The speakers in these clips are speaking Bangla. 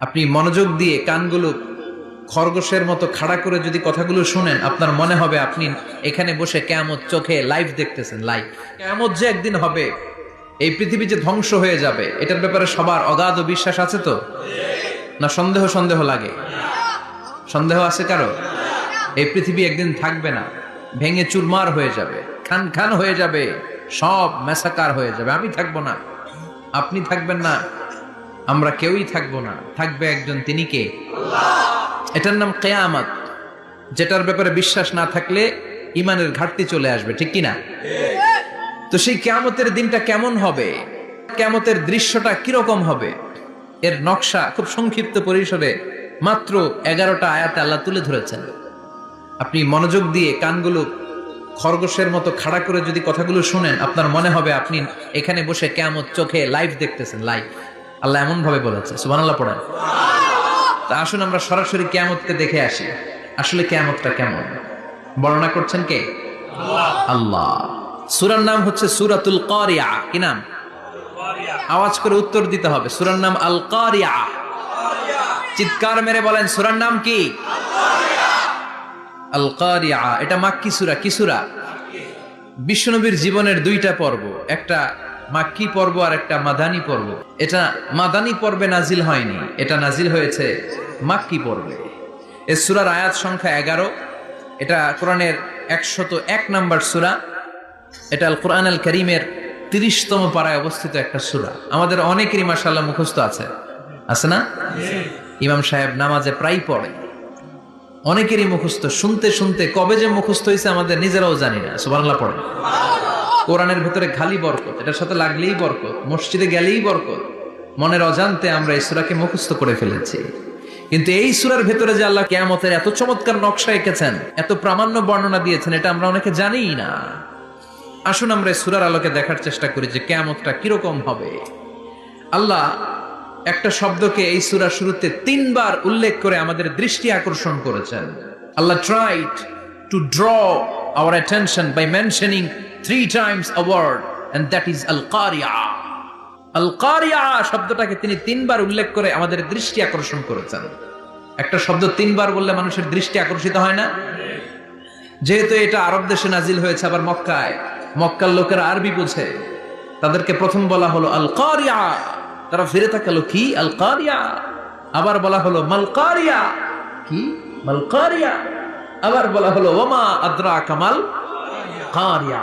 আপনি মনোযোগ দিয়ে কানগুলো খরগোশের মতো খাড়া করে যদি কথাগুলো শুনেন, আপনার মনে হবে আপনি এখানে বসে কেমত চোখে লাইভ দেখতেছেন লাইভ কেমত যে একদিন হবে, এই পৃথিবী যে ধ্বংস হয়ে যাবে, এটার ব্যাপারে সবার অগাধ বিশ্বাস আছে তো? না সন্দেহ সন্দেহ লাগে? সন্দেহ আছে কারও? এই পৃথিবী একদিন থাকবে না, ভেঙে চুরমার হয়ে যাবে, খান খান হয়ে যাবে, সব মেসাকার হয়ে যাবে। আমি থাকব না। আপনি থাকবেন না আমরা কেউই থাকব না। থাকবে একজন, তিনি কে? এটার নাম কেয়ামত, যেটার ব্যাপারে বিশ্বাস না থাকলে ইমানের ঘাটতি চলে আসবে, ঠিক কি না তো সেই কেয়ামতের দিনটা কেমন হবে? কেয়ামতের দৃশ্যটা কীরকম হবে? এর নকশা খুব সংক্ষিপ্ত পরিসরে মাত্র এগারোটা আয়াতে আল্লাহ তুলে ধরেছেন। আপনি মনোযোগ দিয়ে কানগুলো খরগোশের মতো খাড়া করে যদি কথাগুলো শুনেন, আপনার মনে হবে আপনি এখানে বসে কেমত চোখে লাইভ দেখতেছেন লাইভ আল্লাহ এমন ভাবে বলেছে সুবান আল্লাহ পড়েন। তা আসুন আমরা সরাসরি কেয়ামতকে দেখে আসি আসলে কেয়ামতটা কেমন? বর্ণনা করছেন কে? আল্লাহ। সুরার নাম হচ্ছে সুরাতুল কারিয়া। কি নাম? আওয়াজ করে উত্তর দিতে হবে। সুরার নাম আল কারিয়া। চিৎকার মেরে বলেন সুরার নাম কি? আল কারিয়া। এটা মাক্কি সুরা। কি সুরা? বিশ্বনবীর জীবনের দুইটা পর্ব। একটা মাক্কি পর্ব আর একটা মাদানী পর্ব। এটা মাদানী পর্বে নাজিল হয়নি। এটা নাজিল হয়েছে মাক্কি পর্বে। এ সুরার আয়াত সংখ্যা এগারো। এটা কোরআনের একশত এক নাম্বার সুরা। এটা আল কোরআন আল করিমের তিরিশতম পাড়ায় অবস্থিত একটা সুরা। আমাদের অনেকেরই মাসাল্লাহ মুখস্থ আছে। আছে না? ইমাম সাহেব নামাজে প্রায় পড়ে। অনেকেরই মুখস্থ। শুনতে শুনতে কবে যে মুখস্থ হয়েছে আমাদের নিজেরাও জানি না। সুবাংলা পড়ে কোরআনের ভেতরে খালি বরকত, এটার সাথে লাগলেই বরকত, মসজিদে গেলেই বরকত, মনের অজান্তে আমরা এই সুরাকে মুখস্থ করে ফেলেছি। কিন্তু এই সুরার ভেতরে যে আল্লাহ কেয়ামতের এত চমৎকার নকশা এঁকেছেন, এত প্রামাণ্য বর্ণনা দিয়েছেন, এটা আমরা অনেকে জানিই না। আসুন আমরা এই সুরার আলোকে দেখার চেষ্টা করি যে কেয়ামতটা কীরকম হবে। আল্লাহ একটা শব্দকে এই সুরার শুরুতে তিনবার উল্লেখ করে আমাদের দৃষ্টি আকর্ষণ করেছেন। Allah tried to draw our attention by mentioning three times a word and that is আল কারিয়া আল কারিয়া শব্দটাকে তিনি তিনবার উল্লেখ করে আমাদের দৃষ্টি আকর্ষণ করেছেন। একটা শব্দ তিনবার বললে মানুষের দৃষ্টি আকর্ষিত হয় না? যেহেতু এটা আরব দেশে নাজিল হয়েছে আবার মক্কায়, মক্কার লোকেরা আরবি বোঝে। তাদেরকে প্রথম বলা হলো আল কারিয়া তারা ফিরে থাকালো কি আল কারিয়া আবার বলা হলো মাল কারিয়া কি মাল কারিয়া আবার বলা হলো ওমা আদ্রা কামাল কারিয়া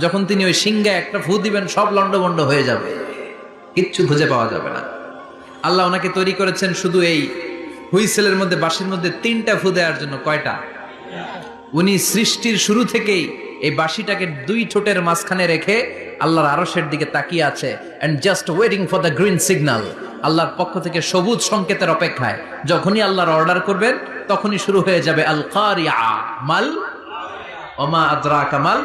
যখন তিনি ওই সিংহে একটা ফু দিবেন, সব লন্ডভন্ড হয়ে যাবে। কিচ্ছু খুঁজে পাওয়া যাবে না। আল্লাহ ওনাকে তৈরি করেছেন শুধু এই হুইসেলের মধ্যে, বাঁশির মধ্যে তিনটা ফু দেওয়ার জন্য। কয়টা? উনি সৃষ্টির শুরু থেকেই এই বাঁশিটাকে দুই ঠোঁটের মাঝখানে রেখে আল্লাহর আরশের দিকে তাকিয়ে আছে and just waiting for the green signal আল্লাহর পক্ষ থেকে সবুজ সংকেতের অপেক্ষায়। যখনই আল্লাহর অর্ডার করবেন, তখনই শুরু হয়ে যাবে আল কারিয়া মাল, ওমা আদ্রা কামাল